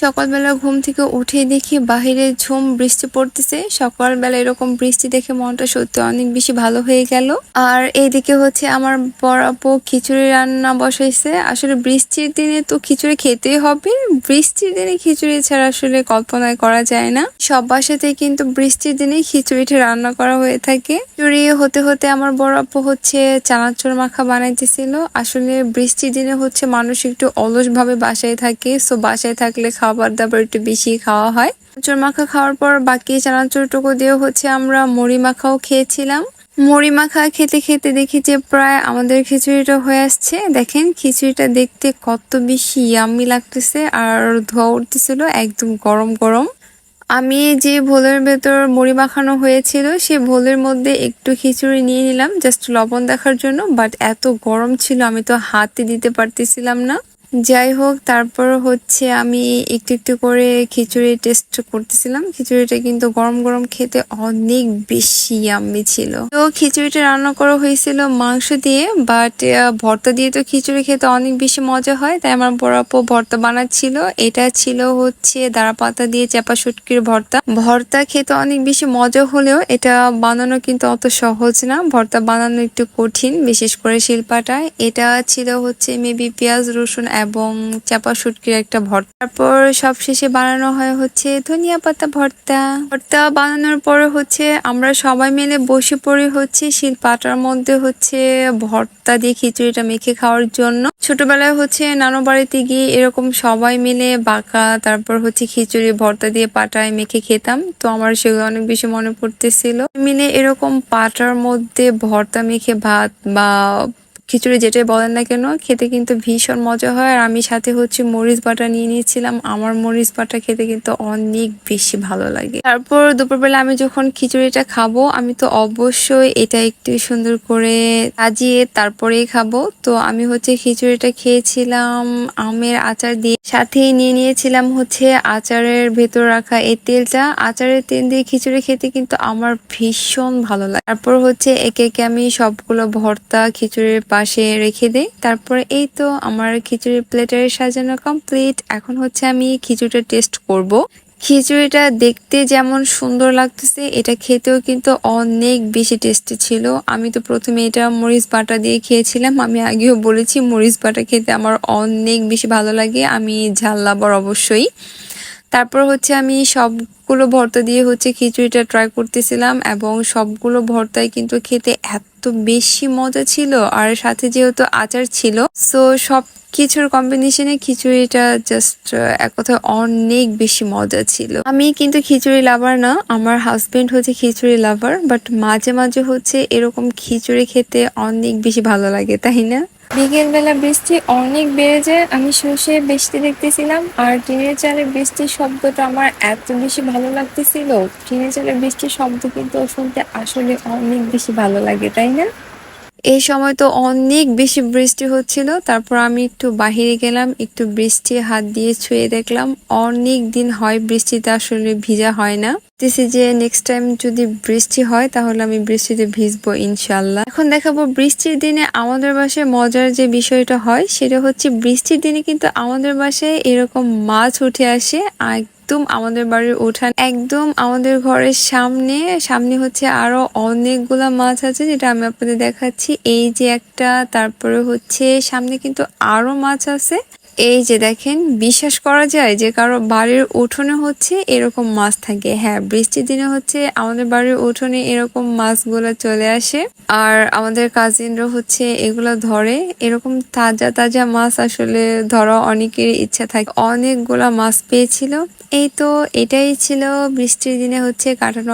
সকালবেলা ঘুম থেকে উঠে দেখি বাহিরে ঝুম বৃষ্টি পড়তেছে। সকালবেলা এরকম বৃষ্টি দেখে মনটা সত্যি অনেক বেশি ভালো হয়ে গেল। আর এইদিকে হচ্ছে আমার বড় আপু খিচুড়ি রান্না বসাইছে। আসলে বৃষ্টির দিনে তো খিচুড়ি খেতেই হবে। বৃষ্টির দিনে খিচুড়ি ছাড়া আসলে কল্পনায় করা যায় না। সব বাসাতেই কিন্তু বৃষ্টির দিনে খিচুড়িটা রান্না করা হয়ে থাকে। খিচুড়ি হতে হতে আমার বড় আপু হচ্ছে চানাচুর মাখা বানাইতেছিল। আসলে বৃষ্টির দিনে হচ্ছে মানুষ একটু অলস ভাবে বাসায় থাকে। সো বাসায় থাকলে খাবার দাবার একটু বেশি খাওয়া হয়। চানাচুর মাখা খাওয়ার পর বাকি চানাচুরটুকু দিয়ে হচ্ছে আমরা মুড়ি মাখাও খেয়েছিলাম। মুড়ি মাখা খেতে খেতে দেখি যে প্রায় আমাদের খিচুড়িটা হয়ে আসছে। দেখেন খিচুড়িটা দেখতে কত বেশি ইয়াম্মি লাগতেছে আর ধোয়া উঠতেছিল একদম গরম গরম। আমি যে ভোলের ভেতর মুড়ি মাখানো হয়েছিল, সে ভোলের মধ্যে একটু খিচুড়ি নিয়ে নিলাম জাস্ট লবণ দেখার জন্য বাট এত গরম ছিল, আমি তো হাতে দিতে পারতেছিলাম না। যাই হোক, তারপর হচ্ছে আমি একটু একটু করে খিচুড়ি টেস্ট করতেছিলাম। খিচুড়িটা কিন্তু গরম গরম খেতে অনেক বেশি ইয়াম্মি ছিল। তো খিচুড়িটা রান্না করা হয়েছিল মাংস দিয়ে বাট ভর্তা দিয়ে তো খিচুড়ি খেতে অনেক বেশি মজা হয়, তাই আমার আপু ভর্তা বানাচ্ছিল। এটা ছিল হচ্ছে দাঁড়া পাতা দিয়ে চাপা শুটকির ভর্তা। ভর্তা খেতে অনেক বেশি মজা হলেও এটা বানানো কিন্তু অত সহজ না। ভর্তা বানানো একটু কঠিন, বিশেষ করে শিল্পাটায়। এটা ছিল হচ্ছে মেবি পেঁয়াজ, রসুন এবং চাপা শুটকির একটা ভর্তা। তারপর সব শেষে বানানো হয় হচ্ছে ধনিয়া পাতা ভর্তা। ভর্তা বানানোর পরে হচ্ছে আমরা সবাই মিলে বসে পড়ি হচ্ছে শিলপাটার মধ্যে হচ্ছে ভর্তা দিয়ে খিচুড়িটা মেখে খাওয়ার জন্য। ছোটবেলায় হচ্ছে নানু বাড়িতে গিয়ে এরকম সবাই মিলে বাঁকা, তারপর হচ্ছে খিচুড়ি, ভর্তা দিয়ে পাটায় মেখে খেতাম। তো আমার সেগুলো অনেক বেশি মনে পড়তেছিল। মিলে এরকম পাটার মধ্যে ভর্তা মেখে ভাত বা খিচুড়ি যেটাই বলেন না কেন, খেতে কিন্তু ভীষণ মজা হয়। আর আমি সাথে হচ্ছে মরিচ বাটা নিয়ে নিয়েছিলাম। আমার মরিচ বাটা খেতে কিন্তু অনেক বেশি ভালো লাগে। তারপর দুপুরবেলা আমি যখন খিচুড়িটা খাব, আমি তো অবশ্যই এটা একটু সুন্দর করে সাজিয়ে তারপরেই খাব। তো আমি হচ্ছে খিচুড়িটা খেয়েছিলাম আমের আচার দিয়ে। সাথে নিয়ে নিয়েছিলাম হচ্ছে আচারের ভেতর রাখা এই তেলটা। আচারের তেল দিয়ে খিচুড়ি খেতে কিন্তু আমার ভীষণ ভালো লাগে। তারপর হচ্ছে একে একে আমি সবগুলো ভর্তা, খিচুড়ির পাশে রেখে দেই। তারপরে এই তো আমার খিচুড়ির প্লেটারে সাজানো কমপ্লিট এখন হচ্ছে আমি খিচুড়িটা টেস্ট করব। খিচুড়িটা দেখতে যেমন সুন্দর লাগতেছে, এটা খেতেও কিন্তু অনেক বেশি টেস্টি ছিল। আমি তো প্রথমে এটা মরিচ বাটা দিয়ে খেয়েছিলাম। আমি আগেও বলেছি, মরিচ বাটা খেতে আমার অনেক বেশি ভালো লাগে। আমি ঝাল লাভার অবশ্যই। তারপর হচ্ছে আমি সবগুলো ভর্তা দিয়ে হচ্ছে খিচুড়িটা ট্রাই করতেছিলাম এবং সবগুলো ভর্তাই কিন্তু খেতে এত বেশি মজা ছিল আর সাথে যেহেতু আচার ছিল সো সব কিছুর কম্বিনেশনে খিচুড়িটা জাস্ট এক কথায় অনেক বেশি মজা ছিল। আমি কিন্তু খিচুড়ি লাভার না, আমার হাজবেন্ড হচ্ছে খিচুড়ি লাভার বাট মাঝে মাঝে হচ্ছে এরকম খিচুড়ি খেতে অনেক বেশি ভালো লাগে, তাই না? বিকেল বেলা বৃষ্টি অনেক বেড়ে যায় আমি শুষে বৃষ্টি দেখতেছিলাম, আর টিনের চালে বৃষ্টির শব্দটা আমার এত বেশি ভালো লাগতেছিল। টিনের চালে বৃষ্টির শব্দ কিন্তু শুনতে আসলে অনেক বেশি ভালো লাগে, তাই না? এই সময় তো অনেক বেশি বৃষ্টি হচ্ছিল। তারপর আমি একটু বাহিরে গেলাম, একটু বৃষ্টি হাত দিয়ে ছুঁয়ে দেখলাম, অনেক দিন হয় বৃষ্টিতে আসলে ভিজা হয় না। দেখতেছি যে নেক্সট টাইম যদি বৃষ্টি হয়, তাহলে আমি বৃষ্টিতে ভিজবো ইনশাল্লাহ এখন দেখাবো বৃষ্টির দিনে আমাদের বাসায় মজার যে বিষয়টা হয়, সেটা হচ্ছে বৃষ্টির দিনে কিন্তু আমাদের বাসায় এরকম মাছ উঠে আসে একদম আমাদের বাড়ির উঠান, একদম আমাদের ঘরের সামনে সামনে হচ্ছে আরও অনেকগুলা মাছ আছে যেটা আমি আপনাদের দেখাচ্ছি। এই যে একটা, তারপরে হচ্ছে সামনে কিন্তু আরও মাছ আছে। এই যে দেখেন, বিশ্বাস করা যায় যে কারও বাড়ির উঠোনে হচ্ছে এরকম মাছ থাকে। হ্যাঁ বৃষ্টির দিনে হচ্ছে আমাদের বাড়ির উঠোনে এরকম মাছগুলো চলে আসে। আর আমাদের কাজিনরা হচ্ছে এগুলো ধরে। এরকম তাজা তাজা মাছ আসলে ধরা অনেকের ইচ্ছা থাকে। অনেকগুলা মাছ পেয়েছিল। এই তো এটাই ছিল বৃষ্টির দিনে হচ্ছে কাটানো